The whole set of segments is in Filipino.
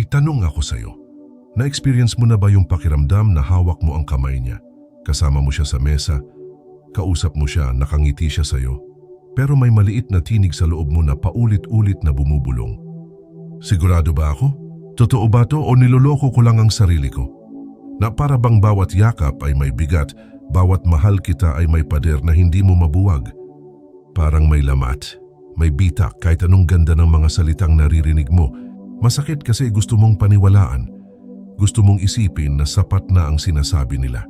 May tanong ako sa'yo. Na-experience mo na ba yung pakiramdam na hawak mo ang kamay niya? Kasama mo siya sa mesa, kausap mo siya, nakangiti siya sa'yo, pero may maliit na tinig sa loob mo na paulit-ulit na bumubulong. Sigurado ba ako? Totoo ba to o niloloko ko lang ang sarili ko? Na para bang bawat yakap ay may bigat, bawat mahal kita ay may pader na hindi mo mabuwag. Parang may lamat, may bitak kahit anong ganda ng mga salitang naririnig mo. Masakit kasi gusto mong paniwalaan. Gusto mong isipin na sapat na ang sinasabi nila.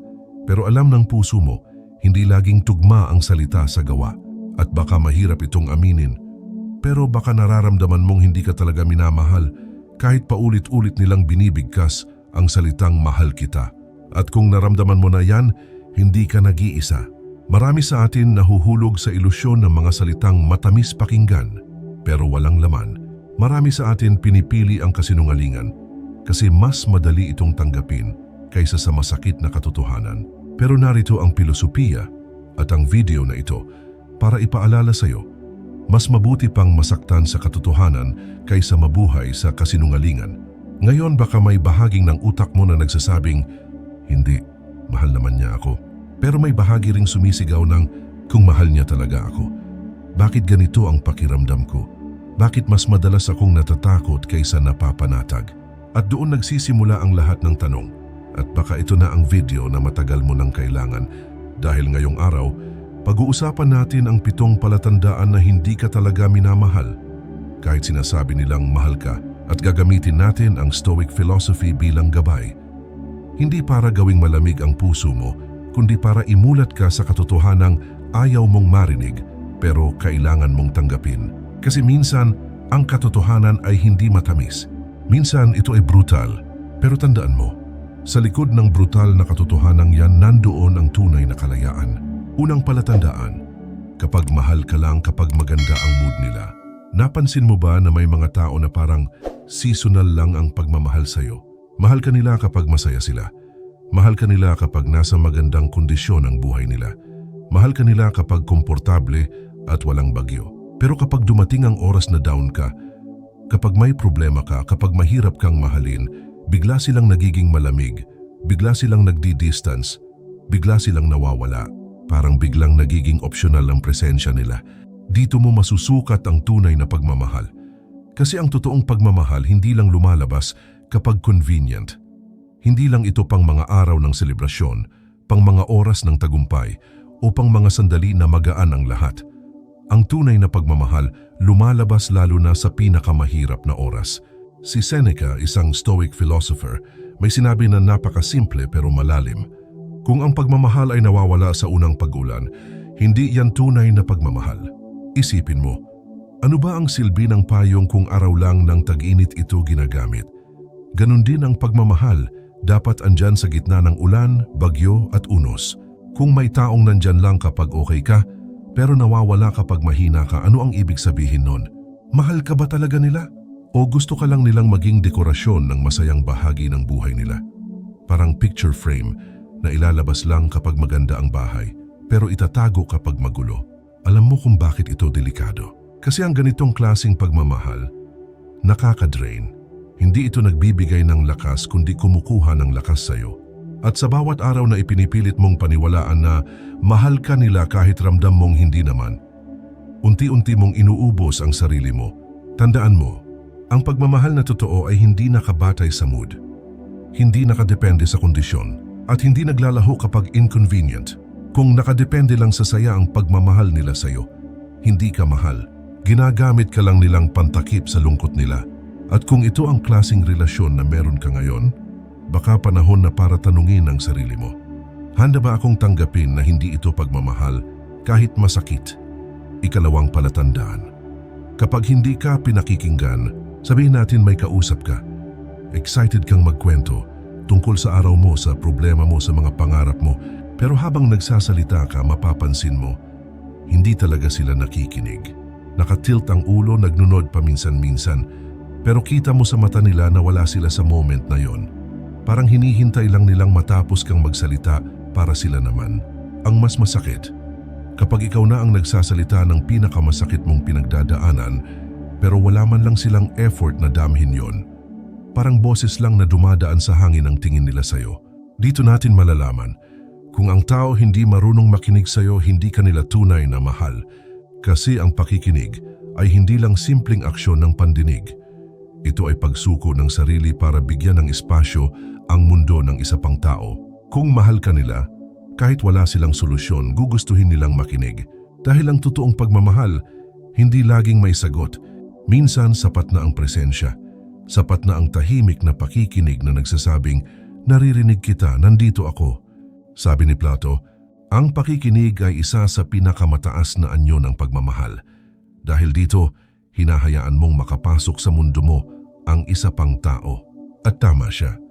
Pero alam ng puso mo, hindi laging tugma ang salita sa gawa. At baka mahirap itong aminin. Pero baka nararamdaman mong hindi ka talaga minamahal kahit paulit-ulit nilang binibigkas ang salitang mahal kita. At kung naramdaman mo na yan, hindi ka nag-iisa. Marami sa atin nahuhulog sa ilusyon ng mga salitang matamis pakinggan pero walang laman. Marami sa atin pinipili ang kasinungalingan kasi mas madali itong tanggapin kaysa sa masakit na katotohanan. Pero narito ang pilosopiya at ang video na ito para ipaalala sa iyo, mas mabuti pang masaktan sa katotohanan kaysa mabuhay sa kasinungalingan. Ngayon baka may bahaging ng utak mo na nagsasabing, hindi, mahal naman niya ako. Pero may bahagi ring sumisigaw ng kung mahal niya talaga ako. Bakit ganito ang pakiramdam ko? Bakit mas madalas akong natatakot kaysa napapanatag? At doon nagsisimula ang lahat ng tanong. At baka ito na ang video na matagal mo nang kailangan dahil ngayong araw, pag-uusapan natin ang pitong palatandaan na hindi ka talaga minamahal. Kahit sinasabi nilang mahal ka at gagamitin natin ang Stoic philosophy bilang gabay. Hindi para gawing malamig ang puso mo, kundi para imulat ka sa katotohanang ayaw mong marinig pero kailangan mong tanggapin. Kasi minsan, ang katotohanan ay hindi matamis. Minsan ito ay brutal. Pero tandaan mo, sa likod ng brutal na katotohanan yan nandoon ang tunay na kalayaan. Unang palatandaan, kapag mahal ka lang kapag maganda ang mood nila. Napansin mo ba na may mga tao na parang seasonal lang ang pagmamahal sa'yo? Mahal ka nila kapag masaya sila. Mahal ka nila kapag nasa magandang kondisyon ang buhay nila. Mahal ka nila kapag komportable at walang bagyo. Pero kapag dumating ang oras na down ka, kapag may problema ka, kapag mahirap kang mahalin, bigla silang nagiging malamig, bigla silang nagdi-distance, bigla silang nawawala. Parang biglang nagiging optional ang presensya nila. Dito mo masusukat ang tunay na pagmamahal. Kasi ang totoong pagmamahal hindi lang lumalabas kapag convenient. Hindi lang ito pang mga araw ng selebrasyon, pang mga oras ng tagumpay, o pang mga sandali na magaan ang lahat. Ang tunay na pagmamahal lumalabas lalo na sa pinakamahirap na oras. Si Seneca, isang Stoic philosopher, may sinabi na napakasimple pero malalim. Kung ang pagmamahal ay nawawala sa unang pag-ulan, hindi yan tunay na pagmamahal. Isipin mo, ano ba ang silbi ng payong kung araw lang ng tag-init ito ginagamit? Ganon din ang pagmamahal, dapat andyan sa gitna ng ulan, bagyo at unos. Kung may taong nandyan lang kapag okay ka, pero nawawala kapag mahina ka, ano ang ibig sabihin nun? Mahal ka ba talaga nila? O gusto ka lang nilang maging dekorasyon ng masayang bahagi ng buhay nila? Parang picture frame na ilalabas lang kapag maganda ang bahay, pero itatago kapag magulo. Alam mo kung bakit ito delikado? Kasi ang ganitong klasing pagmamahal, nakakadrain. Hindi ito nagbibigay ng lakas kundi kumukuha ng lakas sa'yo. At sa bawat araw na ipinipilit mong paniwalaan na mahal ka nila kahit ramdam mong hindi naman, unti-unti mong inuubos ang sarili mo. Tandaan mo, ang pagmamahal na totoo ay hindi nakabatay sa mood. Hindi nakadepende sa kondisyon at hindi naglalaho kapag inconvenient. Kung nakadepende lang sa saya ang pagmamahal nila sa'yo, hindi ka mahal. Ginagamit ka lang nilang pantakip sa lungkot nila. At kung ito ang klasing relasyon na meron ka ngayon, baka panahon na para tanungin ang sarili mo. Handa ba akong tanggapin na hindi ito pagmamahal kahit masakit? Ikalawang palatandaan. Kapag hindi ka pinakikinggan, sabihin natin may kausap ka. Excited kang magkwento tungkol sa araw mo, sa problema mo, sa mga pangarap mo. Pero habang nagsasalita ka, mapapansin mo, hindi talaga sila nakikinig. Nakatilt ang ulo, nagnunod paminsan-minsan, pero kita mo sa mata nila na wala sila sa moment na yon. Parang hinihintay lang nilang matapos kang magsalita para sila naman. Ang mas masakit, kapag ikaw na ang nagsasalita ng pinakamasakit mong pinagdadaanan, pero wala man lang silang effort na damhin yon. Parang boses lang na dumadaan sa hangin ang tingin nila sa'yo. Dito natin malalaman, kung ang tao hindi marunong makinig sa'yo, hindi kanila tunay na mahal. Kasi ang pakikinig ay hindi lang simpleng aksyon ng pandinig. Ito ay pagsuko ng sarili para bigyan ng espasyo ang mundo ng isa pang tao. Kung mahal ka nila, kahit wala silang solusyon, gugustuhin nilang makinig. Dahil ang totoong pagmamahal, hindi laging may sagot. Minsan sapat na ang presensya. Sapat na ang tahimik na pakikinig na nagsasabing, naririnig kita, nandito ako. Sabi ni Plato, ang pakikinig ay isa sa pinakamataas na anyo ng pagmamahal. Dahil dito, hinahayaan mong makapasok sa mundo mo ang isa pang tao. At tama siya.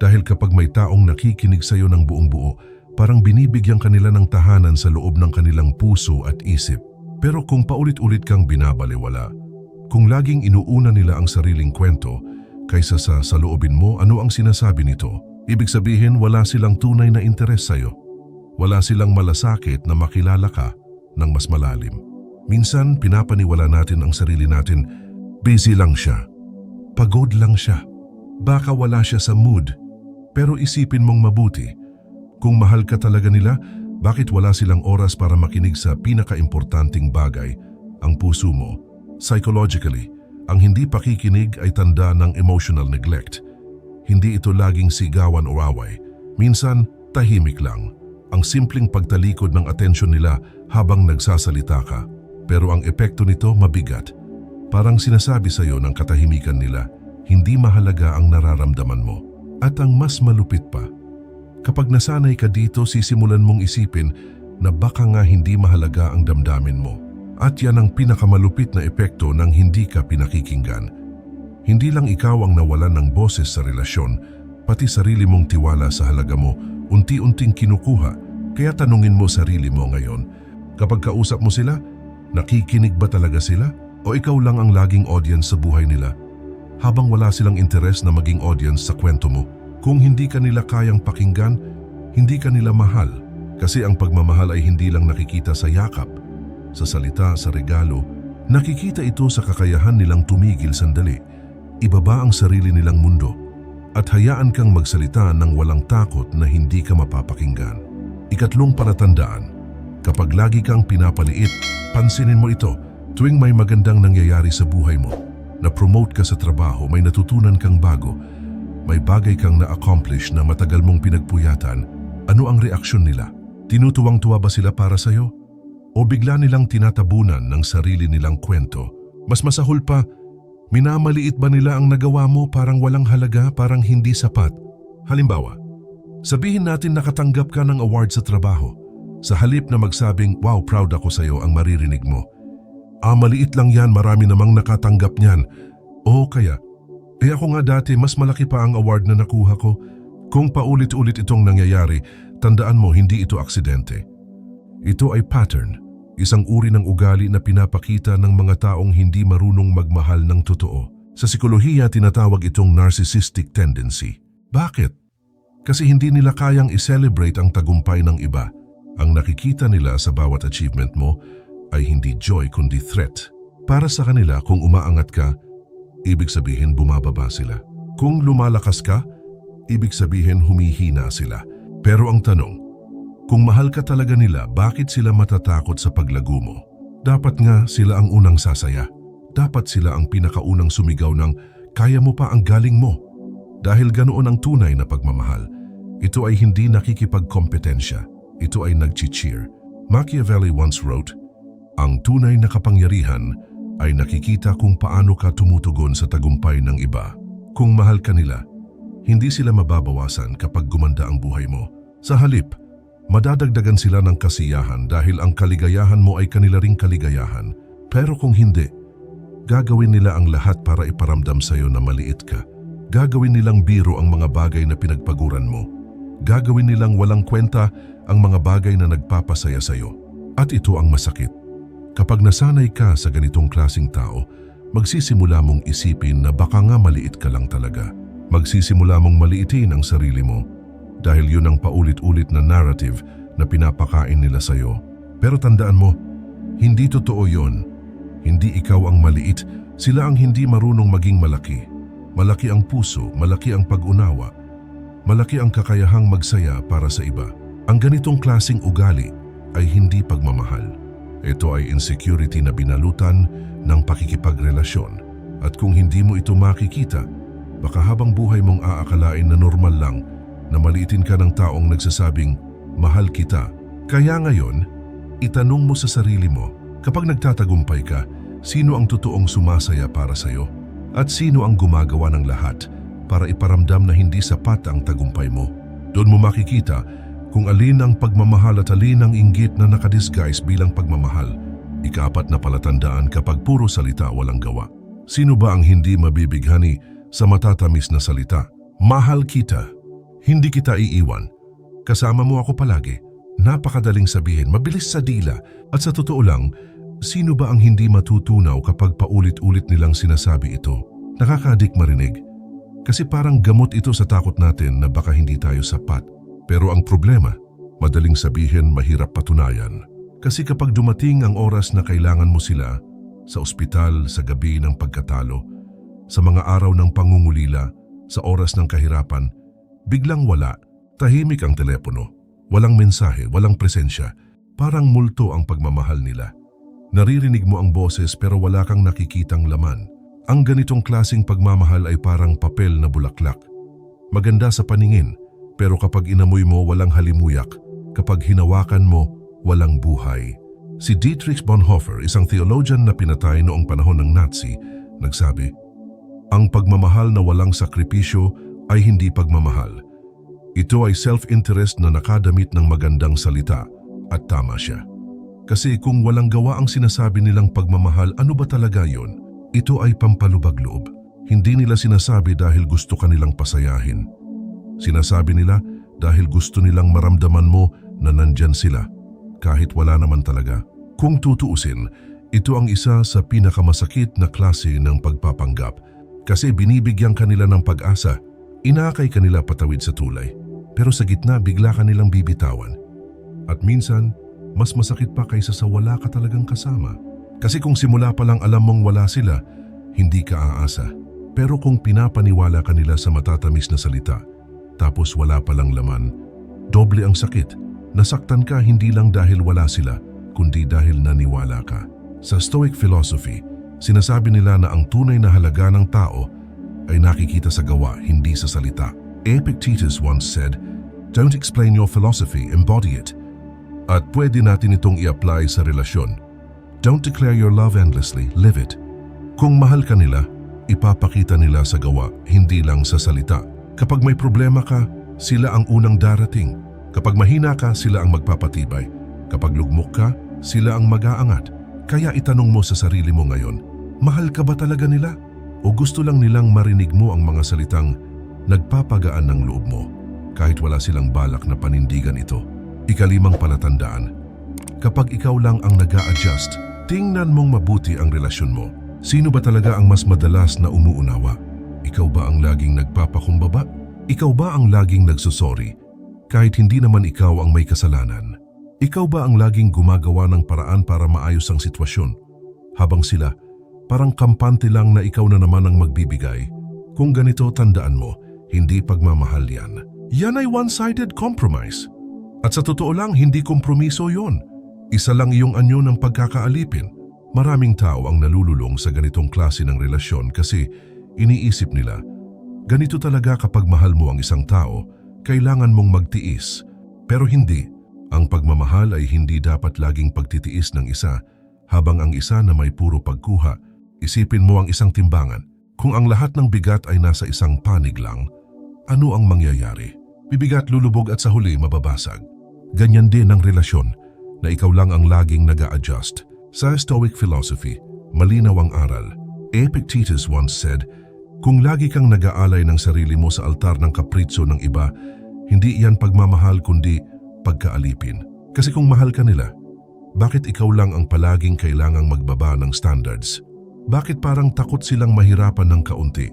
Dahil kapag may taong nakikinig sa iyo ng buong buo, parang binibigyan kanila ng tahanan sa loob ng kanilang puso at isip. Pero kung paulit-ulit kang binabaliwala, kung laging inuuna nila ang sariling kwento kaysa sa saloobin mo ano ang sinasabi nito, ibig sabihin wala silang tunay na interes sa iyo. Wala silang malasakit na makilala ka ng mas malalim. Minsan pinapaniwala natin ang sarili natin, busy lang siya, pagod lang siya, baka wala siya sa mood. Pero isipin mong mabuti, kung mahal ka talaga nila, bakit wala silang oras para makinig sa pinakaimportanting bagay, ang puso mo? Psychologically, ang hindi pakikinig ay tanda ng emotional neglect. Hindi ito laging sigawan o away. Minsan, tahimik lang. Ang simpleng pagtalikod ng atensyon nila habang nagsasalita ka. Pero ang epekto nito mabigat. Parang sinasabi sa iyo ng katahimikan nila, hindi mahalaga ang nararamdaman mo. At ang mas malupit pa, kapag nasanay ka dito, sisimulan mong isipin na baka nga hindi mahalaga ang damdamin mo. At yan ang pinakamalupit na epekto ng hindi ka pinakikinggan. Hindi lang ikaw ang nawalan ng boses sa relasyon, pati sarili mong tiwala sa halaga mo, unti-unting kinukuha. Kaya tanungin mo sarili mo ngayon, kapag kausap mo sila, nakikinig ba talaga sila? O ikaw lang ang laging audience sa buhay nila? Habang wala silang interes na maging audience sa kwento mo, kung hindi ka nila kayang pakinggan, hindi ka nila mahal. Kasi ang pagmamahal ay hindi lang nakikita sa yakap, sa salita, sa regalo. Nakikita ito sa kakayahan nilang tumigil sandali, ibaba ang sarili nilang mundo, at hayaan kang magsalita ng walang takot na hindi ka mapapakinggan. Ikatlong palatandaan, kapag lagi kang pinapaliit, pansinin mo ito tuwing may magandang nangyayari sa buhay mo. Na-promote ka sa trabaho, may natutunan kang bago, may bagay kang na-accomplish na matagal mong pinagpuyatan, ano ang reaksyon nila? Tinutuwang-tuwa ba sila para sa'yo? O bigla nilang tinatabunan ng sarili nilang kwento? Mas masahol pa, minamaliit ba nila ang nagawa mo parang walang halaga, parang hindi sapat? Halimbawa, sabihin natin nakatanggap ka ng award sa trabaho. Sa halip na magsabing, wow, proud ako sa'yo ang maririnig mo. Ah, maliit lang yan, marami namang nakatanggap niyan. O kaya, eh ako nga dati mas malaki pa ang award na nakuha ko. Kung paulit-ulit itong nangyayari, tandaan mo hindi ito aksidente. Ito ay pattern, isang uri ng ugali na pinapakita ng mga taong hindi marunong magmahal ng totoo. Sa psikolohiya tinatawag itong narcissistic tendency. Bakit? Kasi hindi nila kayang i-celebrate ang tagumpay ng iba. Ang nakikita nila sa bawat achievement mo ay hindi joy kundi threat. Para sa kanila kung umaangat ka, ibig sabihin bumababa sila. Kung lumalakas ka, ibig sabihin humihina sila. Pero ang tanong, kung mahal ka talaga nila, bakit sila matatakot sa paglago mo? Dapat nga sila ang unang sasaya. Dapat sila ang pinakaunang sumigaw ng kaya mo pa ang galing mo. Dahil ganoon ang tunay na pagmamahal. Ito ay hindi nakikipagkompetensya. Ito ay nag-cheer. Machiavelli once wrote, ang tunay na kapangyarihan ay nakikita kung paano ka tumutugon sa tagumpay ng iba. Kung mahal ka nila, hindi sila mababawasan kapag gumanda ang buhay mo. Sa halip, madadagdagan sila ng kasiyahan dahil ang kaligayahan mo ay kanila ring kaligayahan. Pero kung hindi, gagawin nila ang lahat para iparamdam sa iyo na maliit ka. Gagawin nilang biro ang mga bagay na pinagpaguran mo. Gagawin nilang walang kwenta ang mga bagay na nagpapasaya sa iyo. At ito ang masakit. Kapag nasanay ka sa ganitong klasing tao, magsisimula mong isipin na baka nga maliit ka lang talaga. Magsisimula mong maliitin ang sarili mo dahil yun ang paulit-ulit na narrative na pinapakain nila sa'yo. Pero tandaan mo, hindi totoo yon. Hindi ikaw ang maliit, sila ang hindi marunong maging malaki. Malaki ang puso, malaki ang pag-unawa. Malaki ang kakayahang magsaya para sa iba. Ang ganitong klasing ugali ay hindi pagmamahal. Ito ay insecurity na binalutan ng pakikipagrelasyon. At kung hindi mo ito makikita, baka habang buhay mong aakalain na normal lang na maliitin ka ng taong nagsasabing, mahal kita. Kaya ngayon, itanong mo sa sarili mo, kapag nagtatagumpay ka, sino ang totoong sumasaya para sa'yo? At sino ang gumagawa ng lahat para iparamdam na hindi sapat ang tagumpay mo? Doon mo makikita kung alin ang pagmamahal at alin ang inggit na nakadisguise bilang pagmamahal. Ikapat na palatandaan kapag puro salita walang gawa. Sino ba ang hindi mabibighani sa matatamis na salita? Mahal kita. Hindi kita iiwan. Kasama mo ako palagi. Napakadaling sabihin, mabilis sa dila. At sa totoo lang, sino ba ang hindi matutunaw kapag paulit-ulit nilang sinasabi ito? Nakakadik marinig. Kasi parang gamot ito sa takot natin na baka hindi tayo sapat. Pero ang problema, madaling sabihin mahirap patunayan. Kasi kapag dumating ang oras na kailangan mo sila, sa ospital, sa gabi ng pagkatalo, sa mga araw ng pangungulila, sa oras ng kahirapan, biglang wala, tahimik ang telepono, walang mensahe, walang presensya, parang multo ang pagmamahal nila. Naririnig mo ang boses pero wala kang nakikitang laman. Ang ganitong klasing pagmamahal ay parang papel na bulaklak. Maganda sa paningin, pero kapag inamoy mo walang halimuyak, kapag hinawakan mo, walang buhay. Si Dietrich Bonhoeffer, isang theologian na pinatay noong panahon ng Nazi, nagsabi, Ang pagmamahal na walang sakripisyo ay hindi pagmamahal. Ito ay self-interest na nakadamit ng magandang salita at tama siya. Kasi kung walang gawa ang sinasabi nilang pagmamahal, ano ba talaga yon? Ito ay pampalubag loob. Hindi nila sinasabi dahil gusto kanilang pasayahin. Sinasabi nila dahil gusto nilang maramdaman mo na nandyan sila, kahit wala naman talaga. Kung tutuusin, ito ang isa sa pinakamasakit na klase ng pagpapanggap kasi binibigyan kanila ng pag-asa, inaakay kanila patawid sa tulay, pero sa gitna bigla kanilang bibitawan. At minsan, mas masakit pa kaysa sa wala ka talagang kasama. Kasi kung simula pa lang alam mong wala sila, hindi ka aasa. Pero kung pinapaniwala ka nila sa matatamis na salita, tapos wala palang laman, doble ang sakit. Nasaktan ka hindi lang dahil wala sila, kundi dahil naniwala ka. Sa Stoic philosophy, sinasabi nila na ang tunay na halaga ng tao ay nakikita sa gawa, hindi sa salita. Epictetus once said, Don't explain your philosophy, embody it. At pwede natin itong i-apply sa relasyon. Don't declare your love endlessly, live it. Kung mahal ka nila, ipapakita nila sa gawa, hindi lang sa salita. Kapag may problema ka, sila ang unang darating. Kapag mahina ka, sila ang magpapatibay. Kapag lugmok ka, sila ang mag-aangat. Kaya itanong mo sa sarili mo ngayon, mahal ka ba talaga nila? O gusto lang nilang marinig mo ang mga salitang nagpapagaan ng loob mo kahit wala silang balak na panindigan ito? Ikalimang palatandaan, kapag ikaw lang ang nag adjust tingnan mong mabuti ang relasyon mo. Sino ba talaga ang mas madalas na umuunawa? Ikaw ba ang laging nagpapakumbaba? Ikaw ba ang laging nagsusori kahit hindi naman ikaw ang may kasalanan? Ikaw ba ang laging gumagawa ng paraan para maayos ang sitwasyon? Habang sila, parang kampante lang na ikaw na naman ang magbibigay. Kung ganito, tandaan mo, hindi pagmamahal yan. Yan ay one-sided compromise. At sa totoo lang, hindi kompromiso yon. Isa lang iyong anyo ng pagkakaalipin. Maraming tao ang nalululong sa ganitong klase ng relasyon kasi iniisip nila, ganito talaga kapag mahal mo ang isang tao, kailangan mong magtiis. Pero hindi, ang pagmamahal ay hindi dapat laging pagtitiis ng isa habang ang isa na may puro pagkuha, isipin mo ang isang timbangan. Kung ang lahat ng bigat ay nasa isang panig lang, ano ang mangyayari? Bibigat lulubog at sa huli mababasag. Ganyan din ang relasyon na ikaw lang ang laging nag adjust Sa Stoic philosophy, malinaw ang aral. Epictetus once said, Kung lagi kang nag-aalay ng sarili mo sa altar ng kapritso ng iba, hindi iyan pagmamahal kundi pagkaalipin. Kasi kung mahal ka nila, bakit ikaw lang ang palaging kailangang magbaba ng standards? Bakit parang takot silang mahirapan ng kaunti?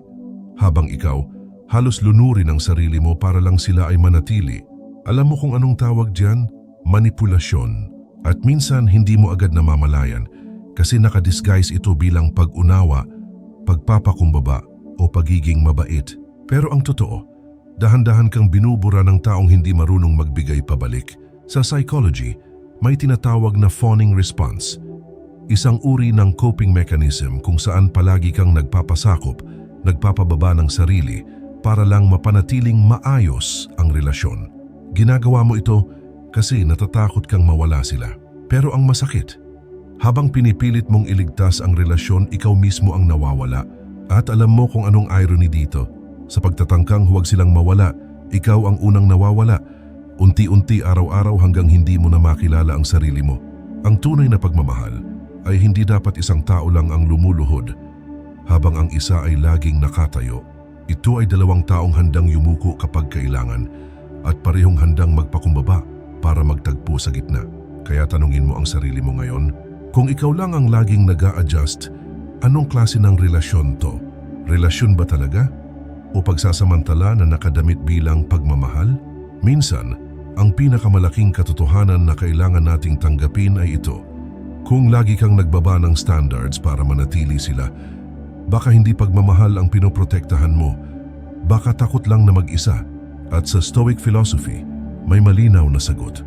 Habang ikaw, halos lunurin ang sarili mo para lang sila ay manatili. Alam mo kung anong tawag diyan? Manipulasyon. At minsan hindi mo agad namamalayan kasi nakadisguise ito bilang pag-unawa, pagpapakumbaba o pagiging mabait. Pero ang totoo, dahan-dahan kang binubura ng taong hindi marunong magbigay pabalik. Sa psychology, may tinatawag na fawning response. Isang uri ng coping mechanism kung saan palagi kang nagpapasakop, nagpapababa ng sarili para lang mapanatiling maayos ang relasyon. Ginagawa mo ito kasi natatakot kang mawala sila. Pero ang masakit, habang pinipilit mong iligtas ang relasyon, ikaw mismo ang nawawala. At alam mo kung anong irony dito. Sa pagtatangkang huwag silang mawala, ikaw ang unang nawawala. Unti-unti araw-araw hanggang hindi mo na makilala ang sarili mo. Ang tunay na pagmamahal ay hindi dapat isang tao lang ang lumuluhod habang ang isa ay laging nakatayo. Ito ay dalawang taong handang yumuko kapag kailangan at parehong handang magpakumbaba para magtagpo sa gitna. Kaya tanungin mo ang sarili mo ngayon, kung ikaw lang ang laging nag adjust anong klase ng relasyon to? Relasyon ba talaga? O pagsasamantala na nakadamit bilang pagmamahal? Minsan, ang pinakamalaking katotohanan na kailangan nating tanggapin ay ito. Kung lagi kang nagbaba ng standards para manatili sila, baka hindi pagmamahal ang pinoprotektahan mo, baka takot lang na mag-isa. At sa Stoic philosophy, may malinaw na sagot.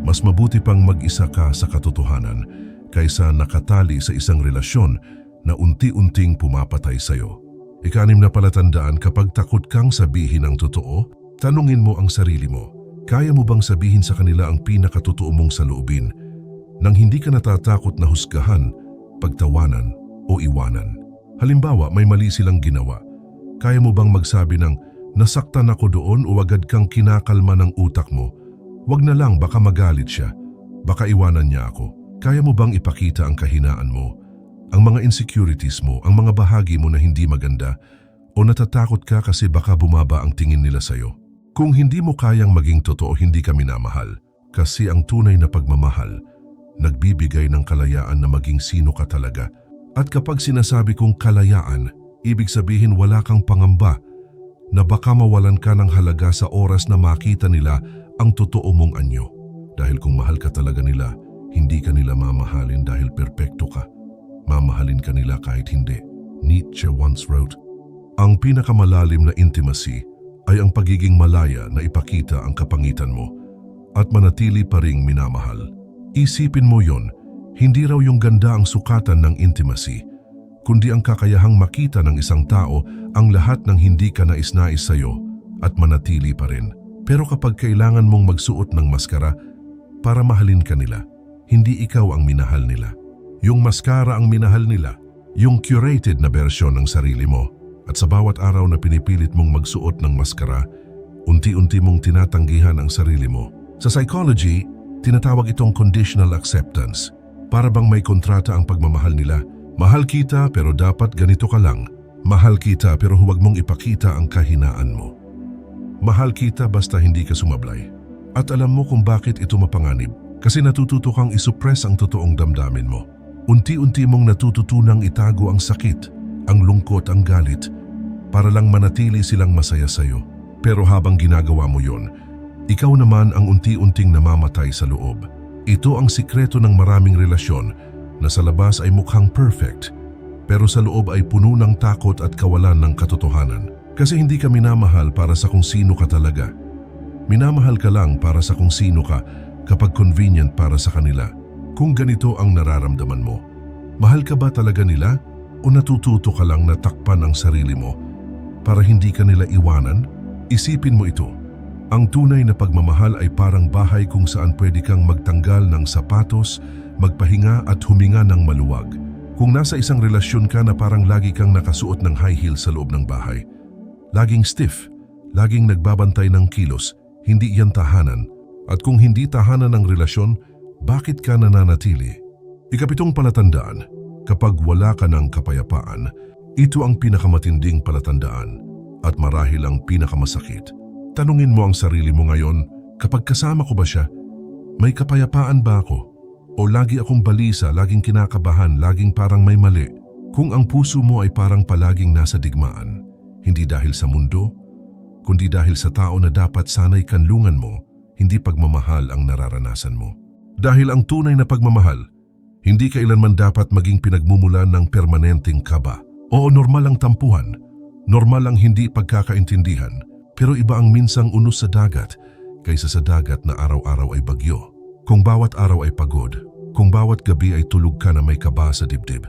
Mas mabuti pang mag-isa ka sa katotohanan kaysa nakatali sa isang relasyon na unti-unting pumapatay sa'yo. Ikanim na palatandaan kapag takot kang sabihin ang totoo, tanungin mo ang sarili mo. Kaya mo bang sabihin sa kanila ang pinakatotoo mong saloobin nang hindi ka natatakot na husgahan, pagtawanan o iwanan? Halimbawa, may mali silang ginawa. Kaya mo bang magsabi ng nasaktan ako doon o agad kang kinakalma ng utak mo? Wag na lang baka magalit siya. Baka iwanan niya ako. Kaya mo bang ipakita ang kahinaan mo? Ang mga insecurities mo, ang mga bahagi mo na hindi maganda o natatakot ka kasi baka bumaba ang tingin nila sa'yo? Kung hindi mo kayang maging totoo, hindi ka minamahal. Kasi ang tunay na pagmamahal, nagbibigay ng kalayaan na maging sino ka talaga. At kapag sinasabi kong kalayaan, ibig sabihin wala kang pangamba na baka mawalan ka ng halaga sa oras na makita nila ang totoo mong anyo. Dahil kung mahal ka talaga nila, hindi ka nila mamahalin dahil perpekto ka. Mamahalin ka nila kahit hindi. Nietzsche once wrote, Ang pinakamalalim na intimacy ay ang pagiging malaya na ipakita ang kapangitan mo at manatili pa ring minamahal. Isipin mo yon, hindi raw yung ganda ang sukatan ng intimacy, kundi ang kakayahang makita ng isang tao ang lahat ng hindi ka nais-nais sa'yo at manatili pa rin. Pero kapag kailangan mong magsuot ng maskara para mahalin ka nila, hindi ikaw ang minahal nila. Yung maskara ang minahal nila, yung curated na bersyon ng sarili mo. At sa bawat araw na pinipilit mong magsuot ng maskara, unti-unti mong tinatanggihan ang sarili mo. Sa psychology, tinatawag itong conditional acceptance. Para bang may kontrata ang pagmamahal nila. Mahal kita pero dapat ganito ka lang. Mahal kita pero huwag mong ipakita ang kahinaan mo. Mahal kita basta hindi ka sumablay. At alam mo kung bakit ito mapanganib. Kasi natututo kang isuppress ang totoong damdamin mo. Unti-unti mong natututunang itago ang sakit, ang lungkot, ang galit, para lang manatili silang masaya sa'yo. Pero habang ginagawa mo yon, ikaw naman ang unti-unting namamatay sa loob. Ito ang sikreto ng maraming relasyon na sa labas ay mukhang perfect, pero sa loob ay puno ng takot at kawalan ng katotohanan. Kasi hindi ka minamahal para sa kung sino ka talaga. Minamahal ka lang para sa kung sino ka kapag convenient para sa kanila. Kung ganito ang nararamdaman mo, mahal ka ba talaga nila o natututo ka lang na takpan ang sarili mo para hindi ka nila iwanan? Isipin mo ito. Ang tunay na pagmamahal ay parang bahay kung saan pwede kang magtanggal ng sapatos, magpahinga at huminga ng maluwag. Kung nasa isang relasyon ka na parang lagi kang nakasuot ng high heel sa loob ng bahay, laging stiff, laging nagbabantay ng kilos, hindi yan tahanan. At kung hindi tahanan ng relasyon, bakit ka nananatili? Ikapitong palatandaan, kapag wala ka ng kapayapaan, ito ang pinakamatinding palatandaan at marahil ang pinakamasakit. Tanungin mo ang sarili mo ngayon, kapag kasama ko ba siya, may kapayapaan ba ako? O lagi akong balisa, laging kinakabahan, laging parang may mali? Kung ang puso mo ay parang palaging nasa digmaan, hindi dahil sa mundo, kundi dahil sa tao na dapat sanay kanlungan mo, hindi pagmamahal ang nararanasan mo. Dahil ang tunay na pagmamahal, hindi kailanman dapat maging pinagmumulan ng permanenteng kaba. Oo, normal ang tampuhan. Normal ang hindi pagkakaintindihan, pero iba ang minsang unos sa dagat kaysa sa dagat na araw-araw ay bagyo. Kung bawat araw ay pagod, kung bawat gabi ay tulog ka na may kaba sa dibdib,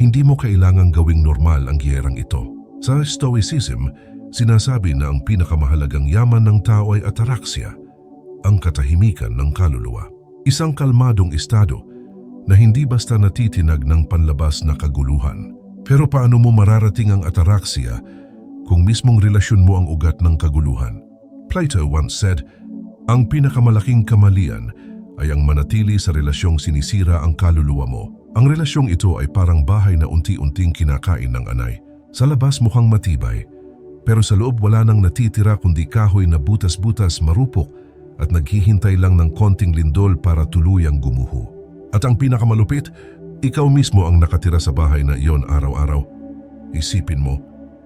hindi mo kailangang gawing normal ang giyerang ito. Sa Stoicism, sinasabi na ang pinakamahalagang yaman ng tao ay ataraxia, ang katahimikan ng kaluluwa. Isang kalmadong estado na hindi basta natitinag ng panlabas na kaguluhan. Pero paano mo mararating ang ataraxia kung mismong relasyon mo ang ugat ng kaguluhan? Plato once said, ang pinakamalaking kamalian ay ang manatili sa relasyong sinisira ang kaluluwa mo. Ang relasyong ito ay parang bahay na unti-unting kinakain ng anay. Sa labas mukhang matibay, pero sa loob wala nang natitira kundi kahoy na butas-butas marupok at naghihintay lang ng konting lindol para tuluyang gumuho. At ang pinakamalupit, ikaw mismo ang nakatira sa bahay na iyon araw-araw. Isipin mo,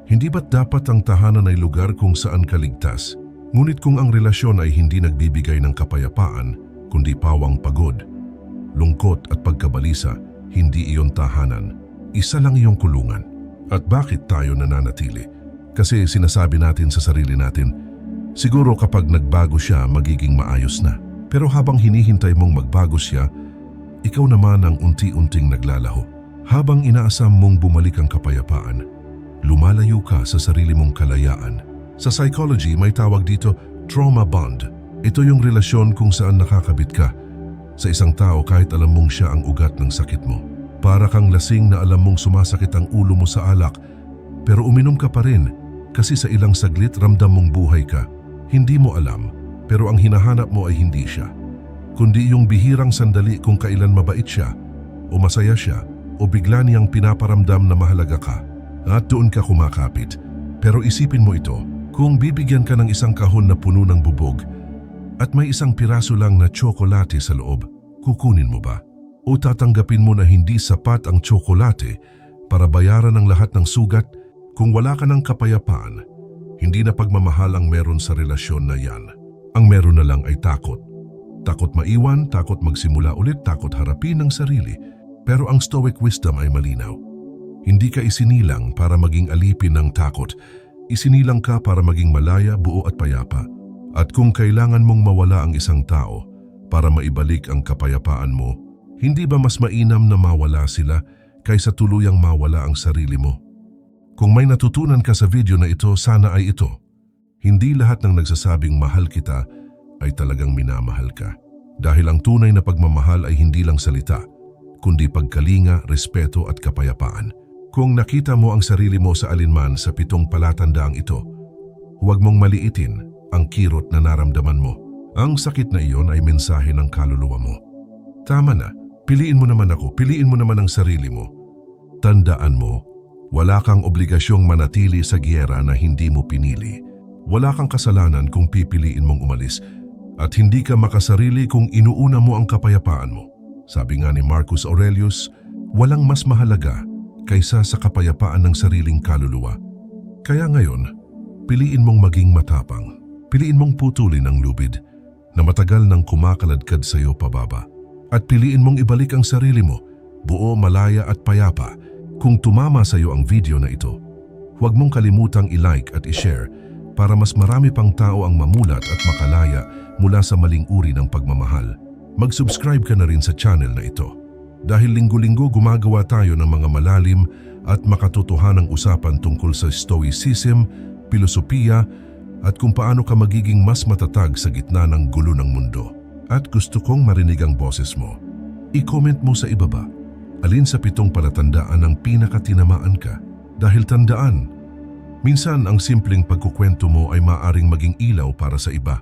hindi ba't dapat ang tahanan ay lugar kung saan ka ligtas? Ngunit kung ang relasyon ay hindi nagbibigay ng kapayapaan, kundi pawang pagod, lungkot at pagkabalisa, hindi iyon tahanan. Isa lang iyong kulungan. At bakit tayo nananatili? Kasi sinasabi natin sa sarili natin, siguro kapag nagbago siya, magiging maayos na. Pero habang hinihintay mong magbago siya, ikaw naman ang unti-unting naglalaho. Habang inaasam mong bumalik ang kapayapaan, lumalayo ka sa sarili mong kalayaan. Sa psychology, may tawag dito trauma bond. Ito yung relasyon kung saan nakakabit ka sa isang tao kahit alam mong siya ang ugat ng sakit mo. Para kang lasing na alam mong sumasakit ang ulo mo sa alak, pero uminom ka pa rin kasi sa ilang saglit ramdam mong buhay ka. Hindi mo alam, pero ang hinahanap mo ay hindi siya. Kundi yung bihirang sandali kung kailan mabait siya, o masaya siya, o bigla niyang pinaparamdam na mahalaga ka. At doon ka kumakapit. Pero isipin mo ito, kung bibigyan ka ng isang kahon na puno ng bubog, at may isang piraso lang na tsokolate sa loob, kukunin mo ba? O tatanggapin mo na hindi sapat ang tsokolate para bayaran ang lahat ng sugat kung wala ka ng kapayapaan? Hindi na pagmamahal ang meron sa relasyon na yan. Ang meron na lang ay takot. Takot maiwan, takot magsimula ulit, takot harapin ang sarili. Pero ang Stoic wisdom ay malinaw. Hindi ka isinilang para maging alipin ng takot. Isinilang ka para maging malaya, buo at payapa. At kung kailangan mong mawala ang isang tao para maibalik ang kapayapaan mo, hindi ba mas mainam na mawala sila kaysa tuluyang mawala ang sarili mo? Kung may natutunan ka sa video na ito, sana ay ito. Hindi lahat ng nagsasabing mahal kita ay talagang minamahal ka. Dahil ang tunay na pagmamahal ay hindi lang salita, kundi pagkalinga, respeto at kapayapaan. Kung nakita mo ang sarili mo sa alinman sa pitong palatandaang ito, huwag mong maliitin ang kirot na naramdaman mo. Ang sakit na iyon ay mensahe ng kaluluwa mo. Tama na, piliin mo naman ako, piliin mo naman ang sarili mo. Tandaan mo, wala kang obligasyong manatili sa giyera na hindi mo pinili. Wala kang kasalanan kung pipiliin mong umalis at hindi ka makasarili kung inuuna mo ang kapayapaan mo. Sabi nga ni Marcus Aurelius, walang mas mahalaga kaysa sa kapayapaan ng sariling kaluluwa. Kaya ngayon, piliin mong maging matapang. Piliin mong putulin ang lubid na matagal nang kumakaladkad sa iyo pababa. At piliin mong ibalik ang sarili mo, buo, malaya at payapa. Kung tumama sa iyo ang video na ito, huwag mong kalimutang i-like at i-share para mas marami pang tao ang mamulat at makalaya mula sa maling uri ng pagmamahal. Mag-subscribe ka na rin sa channel na ito. Dahil linggo-linggo gumagawa tayo ng mga malalim at makatotohanang usapan tungkol sa stoicism, filosofiya at kung paano ka magiging mas matatag sa gitna ng gulo ng mundo. At gusto kong marinig ang boses mo. I-comment mo sa ibaba. Alin sa pitong palatandaan ang pinakatinamaan ka? Dahil tandaan, minsan ang simpleng pagkukwento mo ay maaring maging ilaw para sa iba.